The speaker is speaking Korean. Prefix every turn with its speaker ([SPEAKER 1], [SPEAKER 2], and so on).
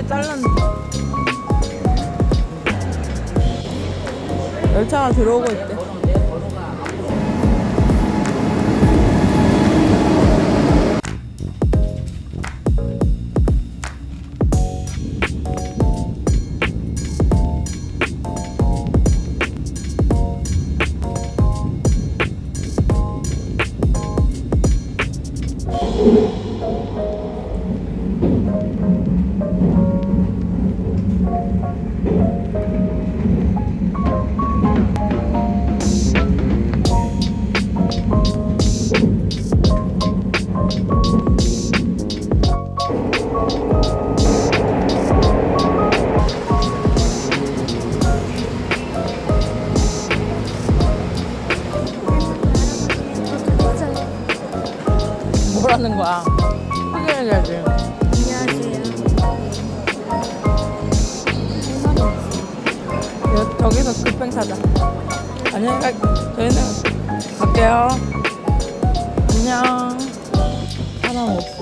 [SPEAKER 1] 때 잘랐는데. 열차가 들어오고 있대.
[SPEAKER 2] 안녕하세요.
[SPEAKER 1] 여- 저기서 급행 사자. 안녕히 갈, 저희는 갈게요. 안녕. 사람 없어.